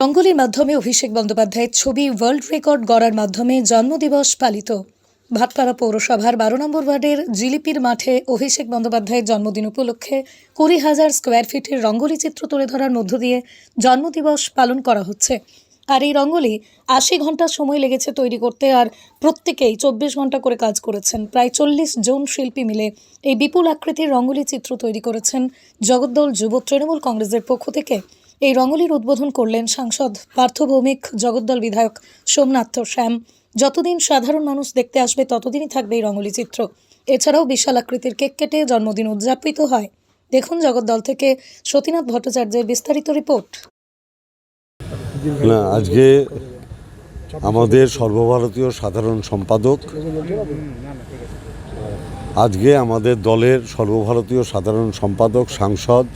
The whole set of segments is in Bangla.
রঙ্গোলির মাধ্যমে অভিষেক বন্দ্যোপাধ্যায়ের ছবি ওয়ার্ল্ড রেকর্ড গড়ার মাধ্যমে জন্মদিবস পালিত। ভাটপাড়া পৌরসভার বারো নম্বর ওয়ার্ডের জিলিপির মাঠে অভিষেক বন্দ্যোপাধ্যায়ের জন্মদিন উপলক্ষে কুড়ি হাজার স্কোয়ার ফিটের রঙ্গোলি চিত্র তুলে ধরার মধ্য দিয়ে জন্মদিবস পালন করা হচ্ছে। আর এই রঙ্গোলি আশি ঘণ্টা সময় লেগেছে তৈরি করতে আর প্রত্যেকেই চব্বিশ ঘণ্টা করে কাজ করেছেন। প্রায় চল্লিশ জন শিল্পী মিলে এই বিপুল আকৃতির রঙ্গোলি চিত্র তৈরি করেছেন জগদ্দল যুব তৃণমূল কংগ্রেসের পক্ষ থেকে। এই রঙ্গলির উদ্বোধন করলেন সাংসদ পার্থ ভৌমিক, জগদ্দল বিধায়ক সোমনাথ শ্যাম। যতদিন সাধারণ মানুষ দেখতে আসবে, ততদিনই থাকবে এই রঙ্গলি চিত্র। এছাড়াও বিশাল আকৃতির কেক কেটে জন্মদিন উদযাপিত হয়। দেখুন জগদ্দল থেকে সতীনাথ ভট্টাচার্যের বিস্তারিত রিপোর্ট। না, আজকে আমাদের সর্বভারতীয় সাধারণ সম্পাদক, আজকে আমাদের দলের সর্বভারতীয় সাধারণ সম্পাদক, সাংসদ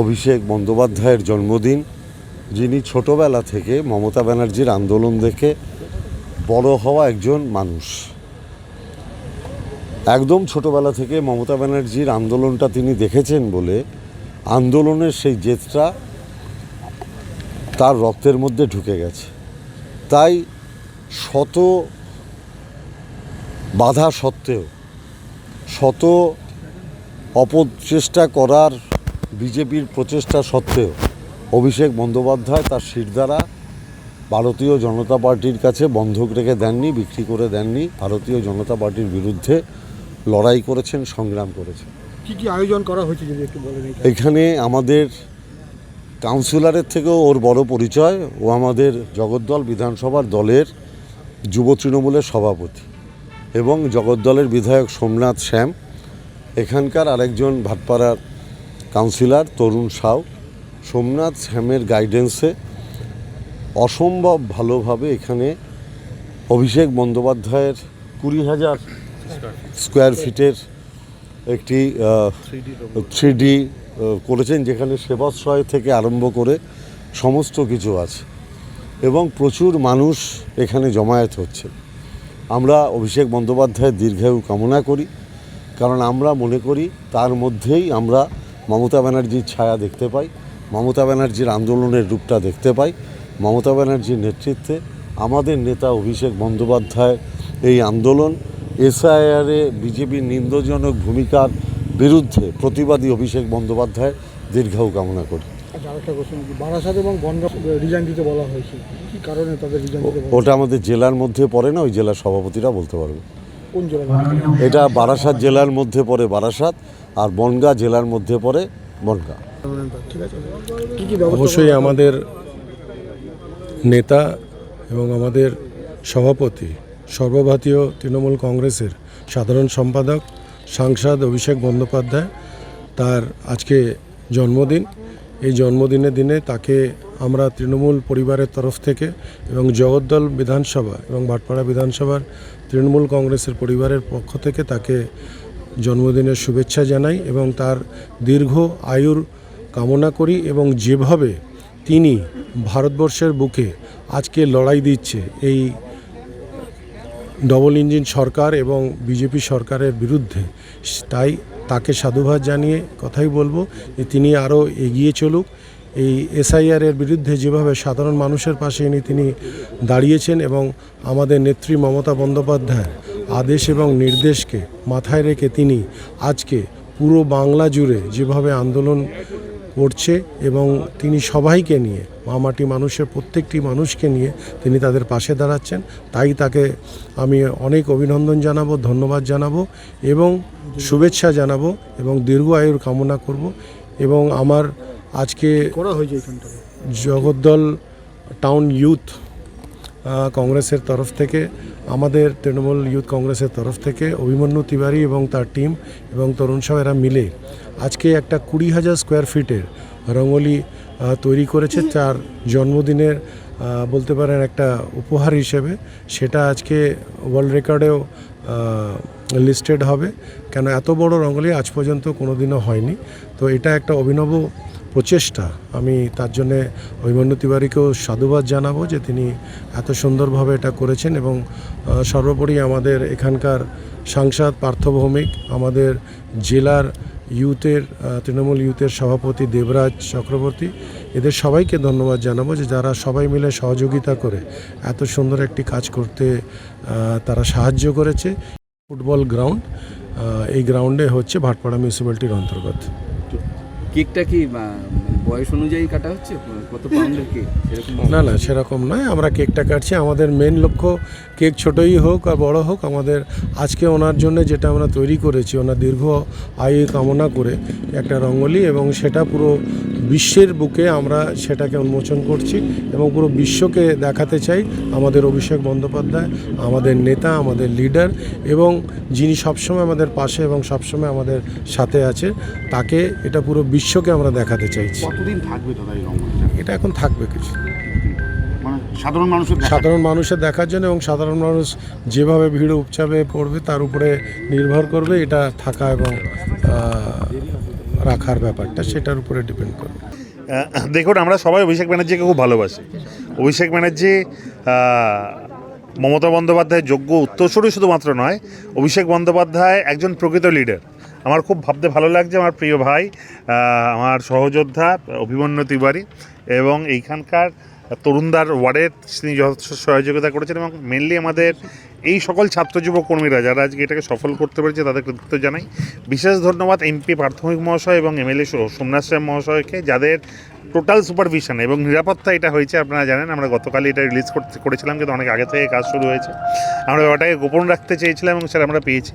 অভিষেক বন্দ্যোপাধ্যায়ের জন্মদিন, যিনি ছোটবেলা থেকে মমতা ব্যানার্জির আন্দোলন দেখে বড় হওয়া একজন মানুষ। একদম ছোটবেলা থেকে মমতা ব্যানার্জির আন্দোলনটা তিনি দেখেছেন বলে আন্দোলনের সেই জেদটা তার রক্তের মধ্যে ঢুকে গেছে। তাই শত বাধা সত্ত্বেও, শত অপচেষ্টা করার বিজেপির প্রচেষ্টা সত্ত্বেও অভিষেক বন্দ্যোপাধ্যায় তার শিরদারা ভারতীয় জনতা পার্টির কাছে বন্ধক রেখে দেননি বিক্রি করে দেননি ভারতীয় জনতা পার্টির বিরুদ্ধে লড়াই করেছেন সংগ্রাম করেছেন। কি কি আয়োজন করা হয়েছে যদি একটু বলেন এখানে আমাদের কাউন্সিলরের থেকেও ওর বড় পরিচয় ও আমাদের জগদ্দল বিধানসভার দলের যুব তৃণমূলের সভাপতি এবং জগদ্দলের বিধায়ক সোমনাথ শ্যাম। এখানকার আরেকজন ভাটপাড়ার কাউন্সিলর তরুণ সাউ, সোমনাথ শ্যামের গাইডেন্সে অসম্ভব ভালোভাবে এখানে অভিষেক বন্দ্যোপাধ্যায়ের কুড়ি হাজার স্কোয়ার ফিটের একটি থ্রি ডি করেছেন, যেখানে সেবাশ্রয় থেকে আরম্ভ করে সমস্ত কিছু আছে। এবং প্রচুর মানুষ এখানে জমায়েত হচ্ছে। আমরা অভিষেক বন্দ্যোপাধ্যায়ের দীর্ঘায়ু কামনা করি, কারণ আমরা মনে করি তার মধ্যেই আমরা মমতা ব্যানার্জির ছায়া দেখতে পাই মমতা ব্যানার্জির আন্দোলনের রূপটা দেখতে পাই মমতা ব্যানার্জির নেতৃত্বে আমাদের নেতা অভিষেক বন্দ্যোপাধ্যায় এই আন্দোলন এসআইআরে বিজেপির নিন্দজনক ভূমিকার বিরুদ্ধে প্রতিবাদী অভিষেক বন্দ্যোপাধ্যায় দীর্ঘায়ু কামনা করি। আচ্ছা আরেকটা কোশ্চেন বারাসাত এবং বনগা রিজাইন দিতে বলা হয়েছে। কি কারণে তাদের রিজাইন ওটা আমাদের জেলার মধ্যে পড়ে না ওই জেলার সভাপতিরা বলতে পারবে। কোন জেলা এটা বারাসাত জেলার মধ্যে পড়ে বারাসাত আর বনগা জেলার মধ্যে পড়ে বনগা। অবশ্যই আমাদের নেতা এবং আমাদের সভাপতি সর্বভারতীয় তৃণমূল কংগ্রেসের সাধারণ সম্পাদক সাংসদ অভিষেক বন্দ্যোপাধ্যায় তার আজকে জন্মদিন। এই জন্মদিনের দিনে তাকে আমরা তৃণমূল পরিবারের তরফ থেকে এবং জগদ্দল বিধানসভা এবং ভাটপাড়া বিধানসভার তৃণমূল কংগ্রেসের পরিবারের পক্ষ থেকে তাকে জন্মদিনের শুভেচ্ছা জানাই এবং তার দীর্ঘ আয়ুর কামনা করি এবং যেভাবে তিনি ভারতবর্ষের বুকে আজকে লড়াই দিচ্ছে, এই ডবল ইঞ্জিন সরকার এবং বিজেপি সরকারের বিরুদ্ধে, তাই তাকে সাধুবাদ জানিয়ে কথাই বলব যে তিনি আরও এগিয়ে চলুক। এই এসআইআরের বিরুদ্ধে যেভাবে সাধারণ মানুষের পাশে ইনি তিনি দাঁড়িয়েছেন এবং আমাদের নেত্রী মমতা বন্দ্যোপাধ্যায়ের আদেশ এবং নির্দেশকে মাথায় রেখে তিনি আজকে পুরো বাংলা জুড়ে যেভাবে আন্দোলন করছে এবং তিনি সবাইকে নিয়ে মামাটি মানুষের প্রত্যেকটি মানুষকে নিয়ে তিনি তাদের পাশে দাঁড়াচ্ছেন। তাই তাকে আমি অনেক অভিনন্দন জানাব ধন্যবাদ জানাব এবং শুভেচ্ছা জানাব এবং দীর্ঘ আয়ুর কামনা করব এবং আমার আজকে করা হয়েছে জগদ্দল টাউন ইউথ কংগ্রেসের তরফ থেকে, আমাদের তৃণমূল ইউথ কংগ্রেসের তরফ থেকে অভিমন্যু তিওয়ারি এবং তার টিম এবং তরুণ সাহ এরা মিলে আজকে একটা কুড়ি হাজার স্কোয়ার ফিটের রঙ্গোলি তৈরি করেছে। তার জন্মদিনের বলতে পারেন একটা উপহার হিসেবে সেটা আজকে ওয়ার্ল্ড রেকর্ডেও লিস্টেড হবে। কেন এত বড় রঙ্গোলি আজ পর্যন্ত কোনো দিনও হয়নি। তো এটা একটা অভিনব প্রচেষ্টা। আমি তার জন্যে অভিমন্যু তিওয়ারিকেও সাধুবাদ জানাব যে তিনি এত সুন্দরভাবে এটা করেছেন এবং সর্বোপরি আমাদের এখানকার সাংসদ পার্থ ভৌমিক আমাদের জেলার ইউথের তৃণমূল ইউথের সভাপতি দেবরাজ চক্রবর্তী, এদের সবাইকে ধন্যবাদ জানাব যে যারা সবাই মিলে সহযোগিতা করে এত সুন্দর একটি কাজ করতে তারা সাহায্য করেছে। ফুটবল গ্রাউন্ড এই গ্রাউন্ডে হচ্ছে ভাটপাড়া মিউনিসিপ্যালিটির অন্তর্গত। কেকটা কি বয়স অনুযায়ী কাটা হচ্ছে? কত পাউন্ডের কেক? না না সেরকম নয়। আমরা কেকটা কাটছি। আমাদের মেন লক্ষ্য কেক ছোটই হোক আর বড় হোক আমাদের আজকে ওনার জন্য যেটা আমরা তৈরি করেছি ওনার দীর্ঘ আয়ু কামনা করে একটা রঙ্গোলি এবং সেটা পুরো বিশ্বের বুকে আমরা সেটাকে উন্মোচন করছি এবং পুরো বিশ্বকে দেখাতে চাই আমাদের অভিষেক বন্দ্যোপাধ্যায় আমাদের নেতা আমাদের লিডার এবং যিনি সবসময় আমাদের পাশে এবং সবসময় আমাদের সাথে আছে তাকে এটা পুরো বিশ্বকে আমরা দেখাতে চাইছি। কতদিন থাকবে দাদা এই এটা এখন থাকবে কিছু। মানে সাধারণ মানুষের সাধারণ মানুষের দেখার জন্য এবং সাধারণ মানুষ যেভাবে ভিড় উপচাবে পড়বে তার উপরে নির্ভর করবে এটা থাকা এবং রাখার ব্যাপারটা, সেটার উপরে ডিপেন্ড করবে দেখুন, আমরা সবাই অভিষেক ব্যানার্জিকে খুব ভালোবাসি। অভিষেক ব্যানার্জি মমতা বন্দ্যোপাধ্যায়ের যোগ্য উত্তরসূরি শুধুমাত্র নয়, অভিষেক বন্দ্যোপাধ্যায় একজন প্রকৃত লিডার আমার খুব ভাবতে ভালো লাগছে, আমার প্রিয় ভাই আমার সহযোদ্ধা অভিমন্যু তিওয়ারি এবং এইখানকার তরুণদার ওয়ার্ডের তিনি যথেষ্ট সহযোগিতা করেছেন এবং মেনলি আমাদের এই সকল ছাত্র যুবক কর্মীরা যারা আজকে এটাকে সফল করতে পেরেছে, তাদের কৃতিত্ব জানাই। বিশেষ ধন্যবাদ এমপি প্রাথমিক মহাশয় এবং এমএলএ সোমনাথ সাহেব মহাশয়কে, যাদের টোটাল সুপারভিশন এবং নিরাপত্তা এটা হয়েছে, আপনারা জানেন, আমরা গতকালই এটা রিলিজ করতে করেছিলাম, কিন্তু অনেক আগে থেকে কাজ শুরু হয়েছে। আমরা ব্যাপারটাকে গোপন রাখতে চেয়েছিলাম এবং সেটা আমরা পেয়েছি।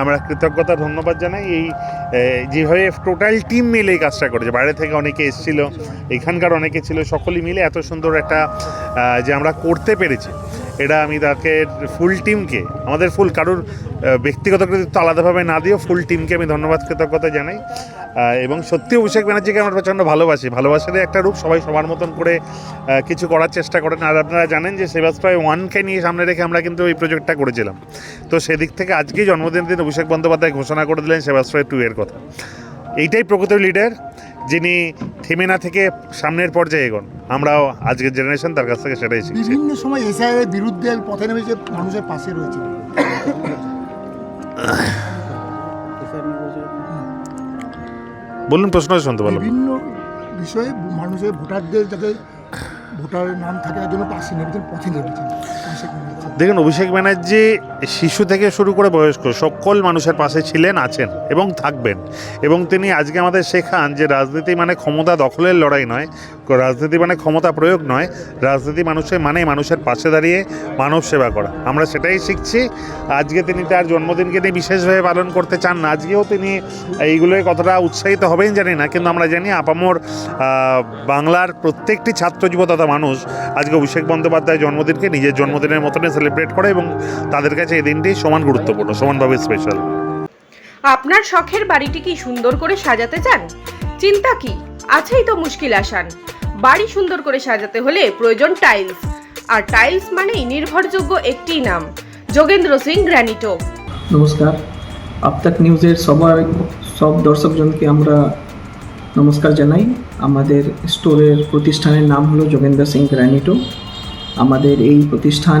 আমরা কৃতজ্ঞতা, ধন্যবাদ জানাই এই যেভাবে টোটাল টিম মিলে এই কাজটা করেছে। বাইরে থেকে অনেকে এসেছিল, এখানকার অনেকে ছিল, সকলেই মিলে এত সুন্দর একটা যে আমরা করতে পেরেছি। এটা আমি তাকে ফুল টিমকে, আমাদের ফুল, কারোর ব্যক্তিগত কৃতিত্ব আলাদাভাবে না দিয়েও ফুল টিমকে আমি ধন্যবাদ, কৃতজ্ঞতা জানাই। এবং সত্যি অভিষেক ব্যানার্জিকে আমরা প্রচণ্ড ভালোবাসি। ভালোবাসারই একটা রূপ সবাই সবার মতন করে কিছু করার চেষ্টা করেন। আর আপনারা জানেন যে সেবাশ্রয় ওয়ানকে নিয়ে সামনে রেখে আমরা কিন্তু এই প্রজেক্টটা করেছিলাম। তো সেদিক থেকে আজকেই জন্মদিনের দিন অভিষেক বন্দ্যোপাধ্যায় ঘোষণা করে দিলেন সেবাশ্রয় টু এর কথা। এইটাই প্রকৃত লিডার যিনি থেমে না থেকে সামনের পর্যায়ে এগোন। আমরাও আজকের জেনারেশন তার কাছ থেকে সেটাই শিখছি। বিভিন্ন সময় এসআইয়ের বিরুদ্ধে পথে নেমেছে মানুষের পাশে রয়েছে। বলুন প্রশ্ন শুনতে পারলাম বিভিন্ন বিষয়ে মানুষের ভোটারদের যাতে ভোটারের নাম থাকে, তার জন্য পাশে নেবেন পথে নেমেছেন। দেখুন, অভিষেক ব্যানার্জি শিশু থেকে শুরু করে বয়স্ক, সকল মানুষের পাশে ছিলেন, আছেন এবং থাকবেন। এবং তিনি আজকে আমাদের শেখান যে রাজনীতি মানে ক্ষমতা দখলের লড়াই নয়, রাজনীতি মানে ক্ষমতা প্রয়োগ নয়, রাজনীতি মানুষের মানে মানুষের পাশে দাঁড়িয়ে মানব সেবা করা। আমরা সেটাই শিখছি। আজকে তিনি তার জন্মদিনকে নিয়ে বিশেষভাবে পালন করতে চান না, আজকেও তিনি এইগুলোয় কতটা উৎসাহিত হবেন জানি না, কিন্তু আমরা জানি আপামর বাংলার প্রত্যেকটি ছাত্র যুব তথা মানুষ আজকে অভিষেক বন্দ্যোপাধ্যায়ের জন্মদিনকে নিজের জন্মদিনের মতনই সেলিব্রেট করে এবং তাদের কাছে এই দিনটি সমান গুরুত্বপূর্ণ সমানভাবে স্পেশাল আপনার শখের বাড়িটি কি সুন্দর করে সাজাতে চান? চিন্তা কি? আছেই তো মুশকিল আসান। বাড়ি সুন্দর করে সাজাতে হলে প্রয়োজন টাইলস আর টাইলস মানেই নির্ভরযোগ্য একটি নাম যোগেন্দ্র সিং গ্র্যানিটো। নমস্কার। আপতাক নিউজের সবার সব দর্শকজনকে আমরা নমস্কার জানাই। আমাদের স্টোরের প্রতিষ্ঠানের নাম হলো যোগেন্দ্র সিং গ্র্যানিটো। আমাদের এই প্রতিষ্ঠান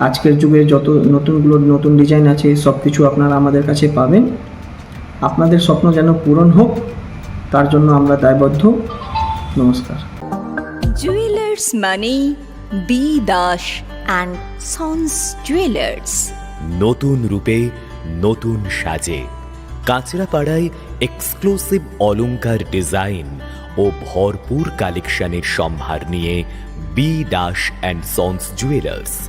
আজকের যুগে যত নতুনগুলো নতুন ডিজাইন আছে সব কিছু আপনারা আমাদের কাছে পাবেন। আপনাদের স্বপ্ন যেন পূরণ হোক তার জন্য আমরা দায়বদ্ধ। নমস্কার। জুয়েলার্স মানে B Das and sons jewellers নতুন রূপে নতুন সাজে। কাঁচরাপাড়ায় এক্সক্লুসিভ অলংকার ডিজাইন ও ভরপুর কালেকশনের সম্ভার নিয়ে B Das and sons jewellers